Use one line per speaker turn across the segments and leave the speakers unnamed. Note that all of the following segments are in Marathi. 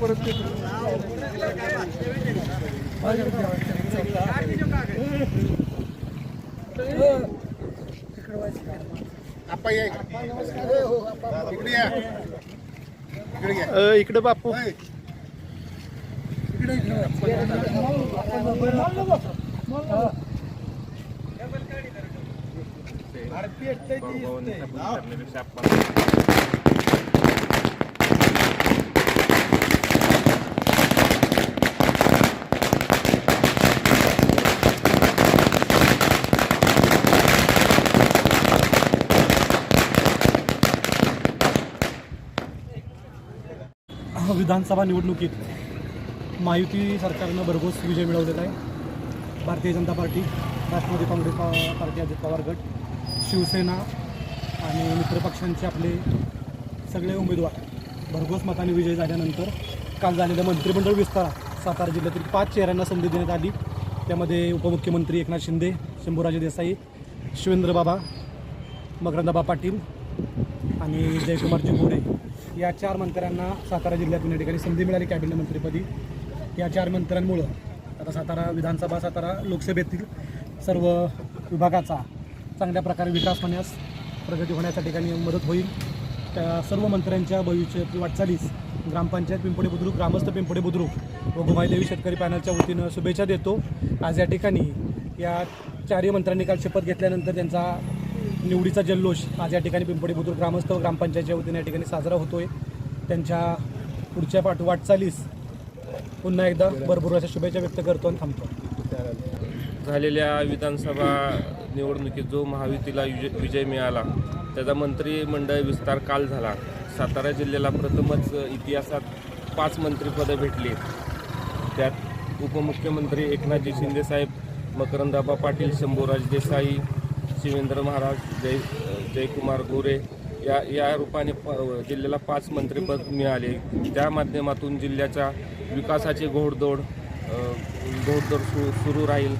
परत ते
आप्पा या इकडे. या. इकडे या.
अ, इकडे बापू.
होय.
विधानसभा निवडणुकीत महायुती सरकारनं भरघोस विजय मिळवलेला आहे. भारतीय जनता पार्टी राष्ट्रवादी काँग्रेस पा- पार्टी अजित पवार गट शिवसेना आणि मित्रपक्षांचे आपले सगळे उमेदवार भरघोस मताने विजय झाल्यानंतर काल झालेल्या मंत्रिमंडळ विस्तारात सातारा जिल्ह्यातील पाच चेहऱ्यांना संधी देण्यात आली. त्यामध्ये उपमुख्यमंत्री एकनाथ शिंदे शंभूराजे देसाई शिवेंद्रबाबा मकरंदाबा पाटील आणि जयकुमारजी गोरे या चार मंत्र्यांना सातारा जिल्ह्यातून या ठिकाणी संधी मिळाली कॅबिनेट मंत्रीपदी. या चार मंत्र्यांमुळं आता सातारा विधानसभा सातारा लोकसभेतील सर्व विभागाचा चांगल्या प्रकारे विकास होण्यास प्रगती होण्याच्या ठिकाणी मदत होईल. त्या सर्व मंत्र्यांच्या भविष्यातील वाटचालीस ग्रामपंचायत पिंपळे बुद्रुक ग्रामस्थ पिंपळे बुद्रुक व गुमाईदेवी शेतकरी पॅनलच्या वतीनं शुभेच्छा देतो. आज या ठिकाणी या चारही मंत्र्यांनी काल शपथ घेतल्यानंतर त्यांचा निवडीचा जल्लोष आज या ठिकाणी पिंपळी बुद्रुक ग्रामस्थ व ग्रामपंचायतच्या वतीने या ठिकाणी साजरा होतोय. त्यांच्या पुढच्या पाठ वाटचालीस पुन्हा एकदा भरपूर अशा शुभेच्छा व्यक्त करतो आणि थांबतो.
झालेल्या विधानसभा निवडणुकीत जो महायुतीला विजय विजय मिळाला त्याचा मंत्रिमंडळ विस्तार काल झाला. सातारा जिल्ह्याला प्रथमच इतिहासात पाच मंत्रिपदं भेटली. त्यात उपमुख्यमंत्री एकनाथजी शिंदेसाहेब मकरंदाबा पाटील शंभूराज देसाई शिवेंद्र महाराज जय जयकुमार गोरे या या रूपाने प जिल्ह्याला पाच मंत्रिपद मिळाले. त्या माध्यमातून जिल्ह्याच्या विकासाची घोडदौड घोडदौड सु सुरू राहील.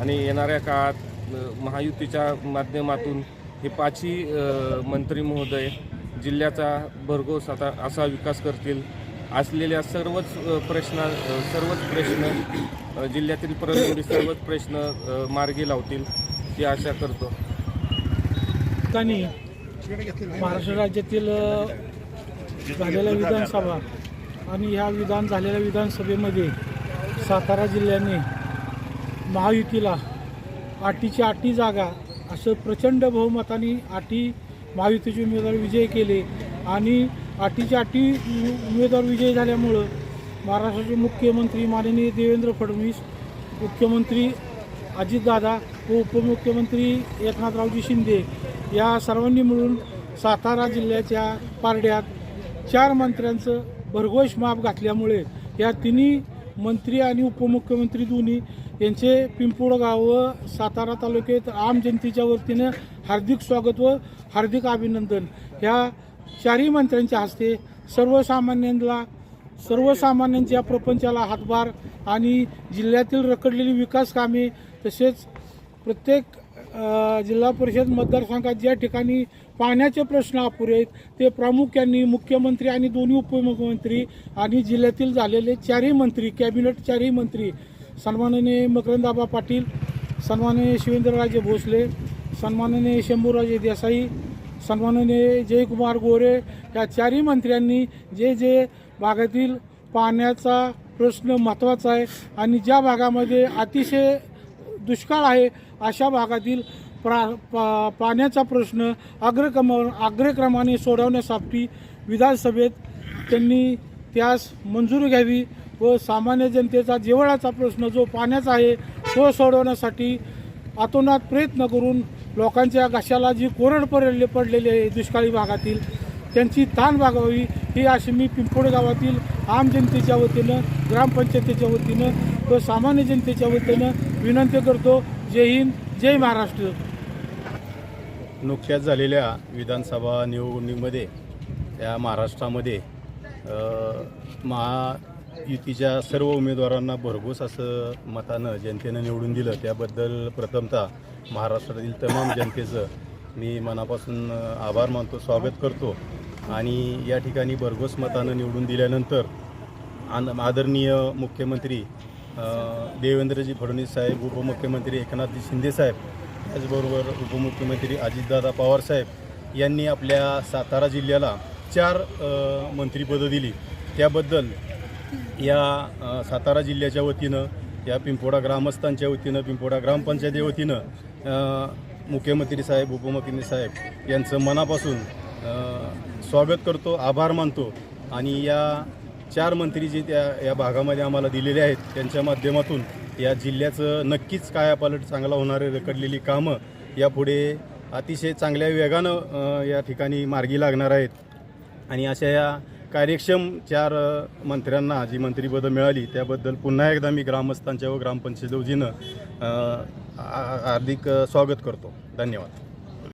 आणि येणाऱ्या काळात महायुतीच्या माध्यमातून हे पाचही मंत्री महोदय जिल्ह्याचा भरघोस आता असा विकास करतील. असलेल्या सर्वच प्रश्ना सर्वच प्रश्न जिल्ह्यातील प्रलंबित सर्वच प्रश्न मार्गी लावतील. ही आशा करतो.
ठिकाणी महाराष्ट्र राज्यातील झालेल्या विधानसभा आणि ह्या विधान झालेल्या विधानसभेमध्ये सातारा जिल्ह्याने महायुतीला आटीची आटी जागा असं प्रचंड बहुमताने आटी महायुतीचे उमेदवार विजय केले आणि आटीची आटी उ- उमेदवार विजयी झाल्यामुळं महाराष्ट्राचे मुख्यमंत्री माननीय देवेंद्र फडणवीस मुख्यमंत्री अजितदादा व उपमुख्यमंत्री एकनाथरावजी शिंदे या सर्वांनी मिळून सातारा जिल्ह्याच्या पारड्यात चार मंत्र्यांचं भरघोष माप घातल्यामुळे या तिन्ही मंत्री आणि उपमुख्यमंत्री दोन्ही यांचे पिंपोळगाव व सातारा तालुक्यात आम जनतेच्या वतीनं हार्दिक स्वागत व हार्दिक अभिनंदन. ह्या चारही मंत्र्यांच्या हस्ते सर्वसामान्यांना सर्वसामान्यांच्या प्रपंचाला हातभार आणि जिल्ह्यातील रखडलेली विकास कामे तसेच प्रत्येक जिल्हा परिषद मतदारसंघात ज्या ठिकाणी पाण्याचे प्रश्न अपुरे आहेत ते प्रामुख्याने मुख्यमंत्री आणि दोन्ही उपमुख्यमंत्री आणि जिल्ह्यातील झालेले चारही मंत्री कॅबिनेट चारही मंत्री सन्माननीय मकरंदाबा पाटील सन्माननीय शिवेंद्रराजे भोसले सन्माननीय शंभूराजे देसाई सन्माननीय जयकुमार गोरे या चारही मंत्र्यांनी जे जे भागातील पाण्याचा प्रश्न महत्त्वाचा आहे आणि ज्या भागामध्ये अतिशय दुष्काळ आहे अशा भागातील प्रा पा पाण्याचा प्रश्न अग्रक्रम अग्रक्रमाने सोडवण्यासाठी विधानसभेत त्यांनी त्यास मंजुरी घ्यावी व सामान्य जनतेचा जेवणाचा प्रश्न जो पाण्याचा आहे तो सोडवण्यासाठी आतोनात प्रयत्न करून लोकांच्या घशाला जी कोरड पडले पडलेली आहे दुष्काळी भागातील त्यांची ताण भागावी ही अशी मी पिंपोड गावातील आम जनतेच्या वतीनं ग्रामपंचायतीच्या वतीनं व सामान्य जनतेच्या वतीनं विनंती करतो. जय हिंद जय महाराष्ट्र.
नुकत्याच झालेल्या विधानसभा निवडणुकीमध्ये त्या महाराष्ट्रामध्ये महायुतीच्या सर्व उमेदवारांना भरघोस असं मतानं जनतेनं निवडून दिलं. त्याबद्दल प्रथमतः महाराष्ट्रातील तमाम जनतेचं मी मनापासून आभार मानतो स्वागत करतो. आणि या ठिकाणी भरघोस मतानं निवडून दिल्यानंतर आन- आदरणीय मुख्यमंत्री देवेंद्रजी फडणवीस साहेब उपमुख्यमंत्री एकनाथजी शिंदे साहेब त्याचबरोबर उपमुख्यमंत्री अजितदादा पवार साहेब यांनी आपल्या सातारा जिल्ह्याला चार मंत्रीपदं मंत्रिपदं दिली. त्याबद्दल या सातारा जिल्ह्याच्या वतीनं या पिंपोडा ग्रामस्थांच्या वतीनं पिंपोडा ग्रामपंचायती वतीनं मुख्यमंत्री साहेब उपमुख्यमंत्री साहेब यांचं मनापासून स्वागत करतो आभार मानतो. आणि या चार मंत्री जे त्या या भागामध्ये आम्हाला दिलेले आहेत त्यांच्या माध्यमातून या जिल्ह्याचं नक्कीच कायापालट चांगला होणारे रखडलेली कामं यापुढे अतिशय चांगल्या वेगानं या ठिकाणी मार्गी लागणार आहेत. आणि अशा या कार्यक्षम चार मंत्र्यांना जी मंत्रीपदं मिळाली त्याबद्दल पुन्हा एकदा मी ग्रामस्थांच्या व ग्रामपंचायत हार्दिक स्वागत करतो. धन्यवाद.